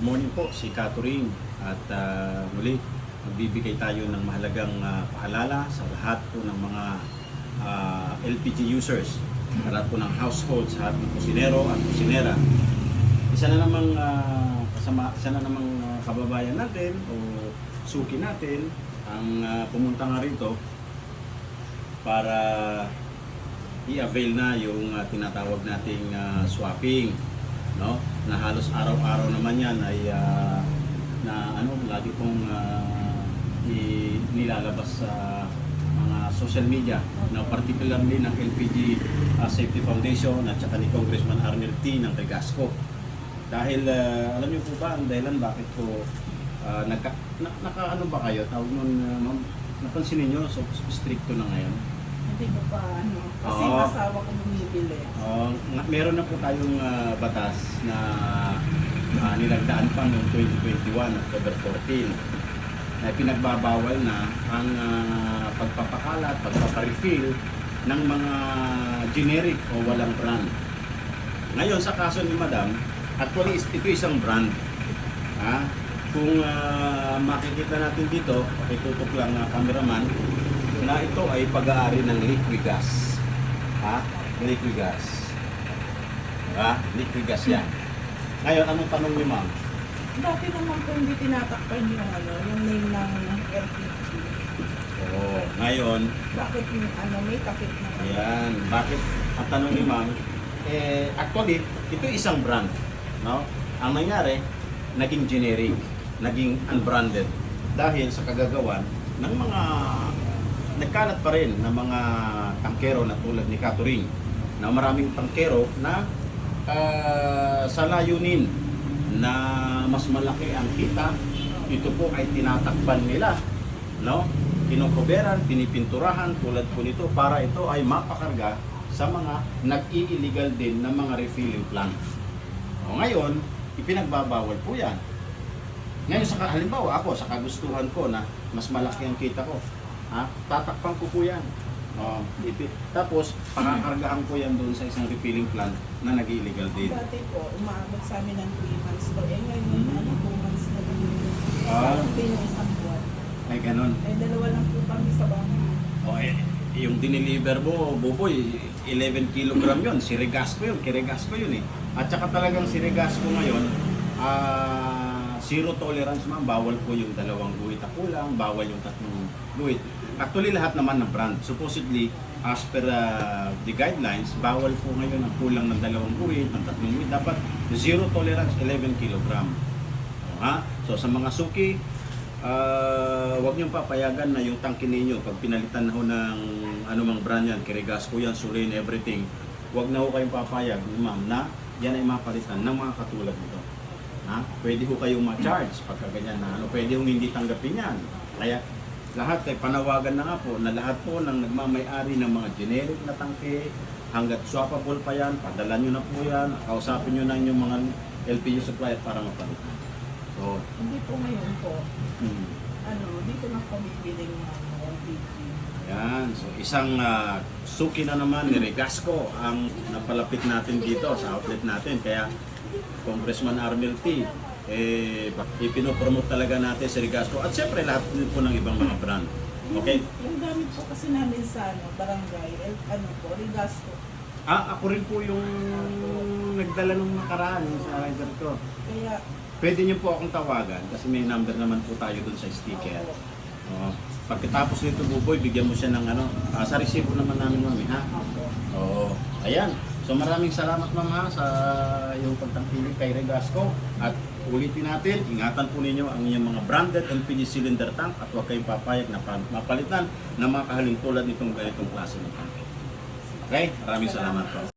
good morning po, si Catherine. At ah, muli, magbibigay tayo ng mahalagang ah, paalala sa lahat po ng mga ah, LPG users, lahat po ng households, lahat ng kusinero at kusinera. Isa na namang ah, kasama, isa na namang ah, kababayan natin o suki natin ang ah, pumunta nga rito para i-avail na yung ah, tinatawag nating ah, swapping no na halos araw-araw naman yan ay ah, na ano lagi pong ah, i- nilalabas sa mga social media. Na particularly ng LPG ah, Safety Foundation at saka ni Congressman Arnel T ng Regasco dahil ah, alam niyo po ba ang dahilan bakit po ah, nagka, na, naka ano ba kayo? Tawag nun ah, ma'am napansin niyo so stricto na ngayon Hindi ko pa ano. Kasi Oo. yung asawa ko bumibili. Uh, meron na po tayong ah, batas na uh, nilagdaan pa noong 2021, October 14, na pinagbabawal na ang ah, pagpapakalat, pagpaparefill ng mga generic o walang brand. Ngayon, sa kaso ni Madam, actually is- ito isang brand. Ha? Kung ah, makikita natin dito, pakitutok lang na cameraman, na ito ay pag-aari ng Liquigas. Ha? Liquigas. Ha? Liquigas yan. Ngayon, anong tanong ni ma'am? Dati naman po hindi tinatakpan yung ano, yung name ng LPG. Oo. Ngayon, Bakit yung ano, may takip na ayan. Bakit? Ang tanong ni ma'am, eh, actually, ito isang brand. No? Ang nangyari, naging generic, naging unbranded. Dahil sa kagagawan ng mga nagkalat pa rin ng mga tangkero na tulad ni Catherine na maraming tangkero na ah, sa layunin na mas malaki ang kita ito po ay tinatakpan nila no kinokoberan, pinipinturahan tulad po nito para ito ay mapakarga sa mga nag-i-illegal din ng mga refilling plant. O ngayon, ipinagbabawal po yan. Ngayon, sa, halimbawa ako, sa kagustuhan ko na mas malaki ang kita ko, ha, tatakpan ko po yan. O, ipi- tapos, pakakargahan ko yan doon sa isang refilling plant na nag-illegal din. Dati po, umaabot sa amin ng 3 months to. Eh ngayon, Hmm. ano, 2 months na lang. Ah. Sa akin yung isang buwan. Ay, ganun. Eh, dalawa lang po kami sa bahay. O, eh, yung diniliver mo, Buboy, 11 kilogram yun. Si Regasco yun. Kiregasco yun eh. At saka talagang si Regasco ngayon, ah, zero tolerance ma'am. Bawal po yung dalawang guhit na kulang. Bawal yung tatlong guhit. Actually, lahat naman ng brand. Supposedly, as per ah, the guidelines, bawal po ngayon ang kulang ng dalawang guhit, ng tatlong guhit. Dapat zero tolerance, 11 kilogram. Ha? So sa mga suki, ah wag niyong papayagan na yung tangke ninyo pag pinalitan na ho ng anumang brand yan, Kirigasco yan, Surin, everything. Wag na ho kayong papayag, ma'am, na yan ay mapalitan ng mga katulad nito. Ha? Pwede ho kayong ma-charge pagka ganyan na ano, pwede hong hindi tanggapin yan. Kaya lahat ay panawagan na nga po na lahat po ng nagmamay-ari ng mga generic na tangke hanggat swappable pa yan, padala nyo na po yan, kausapin nyo na yung mga LPU supplier para mapalitan. So, Hindi po ngayon po. hmm. Ano, dito na kami biling ng LPG. Yan. So, isang ah, suki na naman ni Regasco ang napalapit natin dito sa outlet natin. Kaya, Congressman Armel T, eh, ipinopromote talaga natin si Regasco. At siyempre, lahat din po ng ibang mga brand. Okay? Yung, yung gamit po kasi namin sa ano, barangay, eh, ano po, Rigasco. Ah, ako rin po yung nagdala nung nakaraan sa rider ko. Kaya, Pwede niyo po akong tawagan kasi may number naman po tayo dun sa sticker. Oo. Pagkatapos nito, Buboy, bigyan mo siya ng ano, ah, sa resibo naman namin, mami, ha? opo. Oo. Ayan. So maraming salamat ma'am ha sa iyong pagtangkilik kay Regasco at ulitin natin, ingatan po ninyo ang inyong mga branded LPG cylinder tank at huwag kayong papayag na pa- mapalitan ng mga kahaling tulad nitong ganitong klase ng tank. Okay? Maraming salamat po.